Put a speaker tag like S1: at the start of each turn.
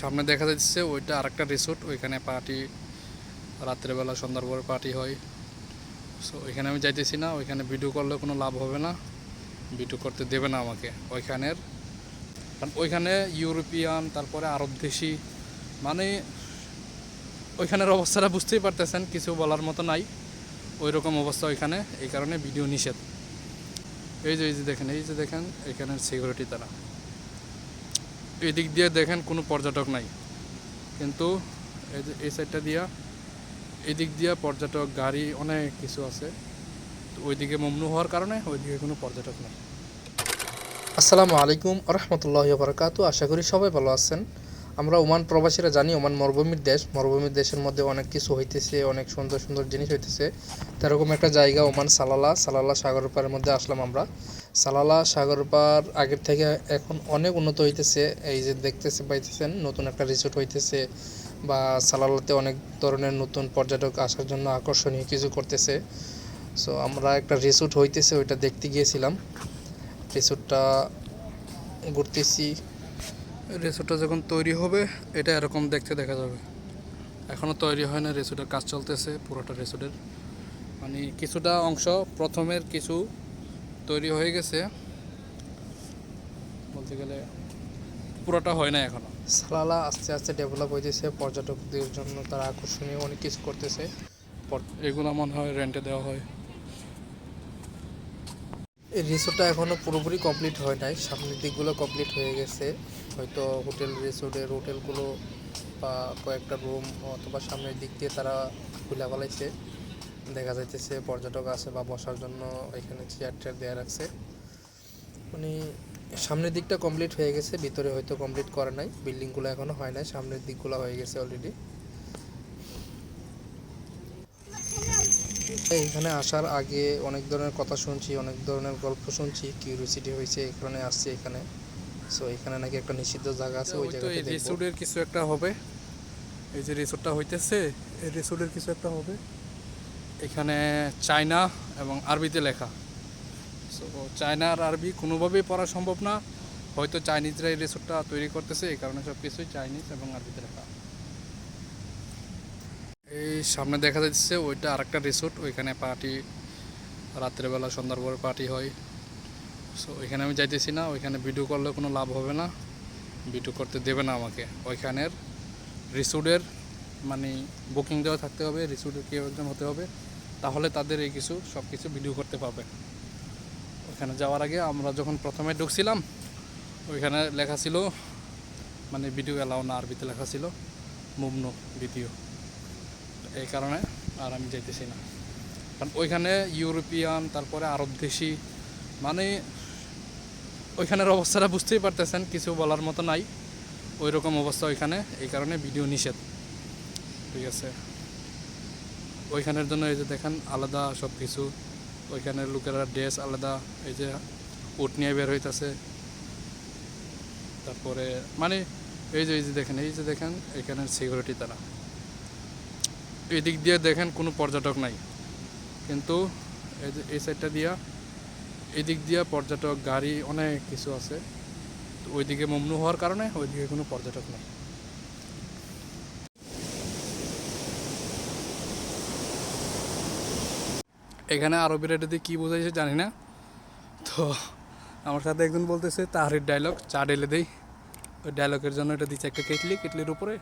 S1: সামনে দেখা যাচ্ছে ওইটা আরেকটা রিসোর্ট ওইখানে পার্টি রাত্রেবেলা, সন্ধ্যার পরে পার্টি হয়। সো ওইখানে আমি যাইতেছি না, ওইখানে ভিডিও করলে কোনো লাভ হবে না। ভিডিও করতে দেবে না আমাকে, ওইখানের। কারণ ওইখানে ইউরোপিয়ান, তারপরে আরব দেশি মানে ওইখানের অবস্থাটা বুঝতেই পারতেছেন, কিছু বলার মতো নাই। ওই রকম অবস্থা ওইখানে, এই কারণে ভিডিও নিষেধ। এই যে এই যে দেখেন, এই যে দেখেন, এখানের সিকিউরিটি তারা। এদিক দিয়ে দেখেন কোনো পর্যটক নাই। কিন্তু এই সাইডটা দিয়া, এদিক দিয়া পর্যটক, গাড়ি, অনেক কিছু আছে। তো ওইদিকে মমনু হওয়ার কারণে ওইদিকে কোনো পর্যটক নাই।
S2: আসসালামু আলাইকুম রহমতুল্লাহ বারকাতু আশা করি সবাই ভালো আছেন। আমরা ওমান প্রবাসীরা জানি, ওমান মরুভূমির দেশ। মরুভূমির দেশের মধ্যে অনেক কিছু হইতেছে, অনেক সুন্দর সুন্দর জিনিস হইতেছে। তেরকম একটা জায়গা ওমান সালালা সালালা সাগর পাড়ের মধ্যে আসলাম আমরা। সালালা সাগর পাড় আগের থেকে এখন অনেক উন্নত হইতেছে। এই যে দেখতেছে, পাইতেছেন, নতুন একটা রিসোর্ট হইতেছে বা সালালাতে অনেক ধরনের নতুন পর্যটক আসার জন্য আকর্ষণীয় কিছু করতেছে। সো আমরা একটা রিসোর্ট হইতেছে, ওইটা দেখতে গিয়েছিলাম। রিসোর্টটা ঘুরতেছি।
S1: রিসোর্টটা যখন তৈরি হবে এটা এরকম দেখতে দেখা যাবে। এখনও তৈরি হয় না রিসোর্টের কাজ চলতেছে পুরোটা রিসোর্টের। মানে কিছুটা অংশ প্রথমের কিছু তৈরি হয়ে গেছে। বলতে গেলে পুরোটা হয় না এখনও
S2: সালালা আস্তে আস্তে ডেভেলপ হইতেছে পর্যটকদের জন্য তারা আকর্ষণীয় অনেক কিছু করতেছে।
S1: এগুলো মনে হয় রেন্টে দেওয়া হয়।
S2: এই রিসোর্টটা এখনও পুরোপুরি কমপ্লিট হয় নাই সামনের দিকগুলো কমপ্লিট হয়ে গেছে। হয়তো হোটেল, রিসোর্টের হোটেলগুলো বা কয়েকটা রুম অথবা সামনের দিক দিয়ে তারা খুলে ফেলাইছে। দেখা যাইতেছে পর্যটক আছে বা বসার জন্য এখানে চেয়ার টেয়ার দেওয়া রাখছে। মানে সামনের দিকটা কমপ্লিট হয়ে গেছে, ভিতরে হয়তো কমপ্লিট করে নাই, বিল্ডিংগুলো এখনও হয় নাই, সামনের দিকগুলো হয়ে গেছে অলরেডি এইখানে আসার আগে অনেক ধরনের কথা শুনছি, অনেক ধরনের গল্প শুনছি কিউরিয়াসিটি হয়েছে এখানে আসছি, এখানে। সো এখানে নাকি একটা নিষিদ্ধ জায়গা আছে ওই জায়গাতে
S1: এই রিসোর্টের কিছু একটা হবে। এই যে রিসোর্টটা হইতেছে এই রিসোর্টের কিছু একটা হবে। এখানে চায়না এবং আরবিতে লেখা। সো চায়না আর আরবি কোনোভাবেই পড়া সম্ভব না। হয়তো চাইনিজরা এই রিসোর্টটা তৈরি করতেছে এই কারণে সব কিছুই চাইনিজ এবং আরবিতে লেখা। এই সামনে দেখা যাচ্ছে ওইটা আরেকটা রিসোর্ট ওইখানে পার্টি রাত্রেবেলা সন্ধ্যার পরে পার্টি হয়। সো ওইখানে আমি যাইতেছি না, ওইখানে ভিডিও করলে কোনো লাভ হবে না। ভিডিও করতে দেবে না আমাকে। ওইখানের রিসোর্টের মানে বুকিং দেওয়া থাকতে হবে, রিসোর্টের কেউ একজন হতে হবে। তাহলে তাদের এই কিছু, সব কিছু ভিডিও করতে পারবে। ওইখানে যাওয়ার আগে আমরা যখন প্রথমে ঢুকছিলাম, ওইখানে লেখা ছিল মানে ভিডিও এলাও না, আরবিতে লেখা ছিল, মুমনো ভিডিও এই কারণে আর আমি যাইতেছি না। কারণ ওইখানে ইউরোপিয়ান, তারপরে আরব দেশি মানে ওইখানের অবস্থাটা বুঝতেই পারতেছেন, কিছু বলার মতো নাই। ওই রকম অবস্থা ওইখানে, এই কারণে ভিডিও নিষেধ। ঠিক আছে? ওইখানের জন্য এই যে দেখেন, আলাদা সব কিছু ওইখানের লোকেরা ড্রেস আলাদা, এই যে উট নিয়ে বের হইতেছে। তারপরে মানে এই যে এই যে দেখেন, এই যে দেখেন, এখানের সিকিউরিটি তারা। এদিক দিয়ে দেখেন কোনো পর্যটক নাই। কিন্তু এই যে, এই সাইডটা দিয়া এদিক দিয়া পর্যটক, গাড়ি, অনেক কিছু আছে। তো ওইদিকে মমনু হওয়ার কারণে ওইদিকে কোনো পর্যটক নেই। এখানে আরবিরা এটা দিয়ে কী বোঝাইছে জানি না। তো আমার সাথে একজন বলতেছে, তাহারির ডায়লগ চা ঢেলে দেই। ওই ডায়লগের জন্য এটা দিচ্ছে একটা কেটলি, কেটলির উপরে।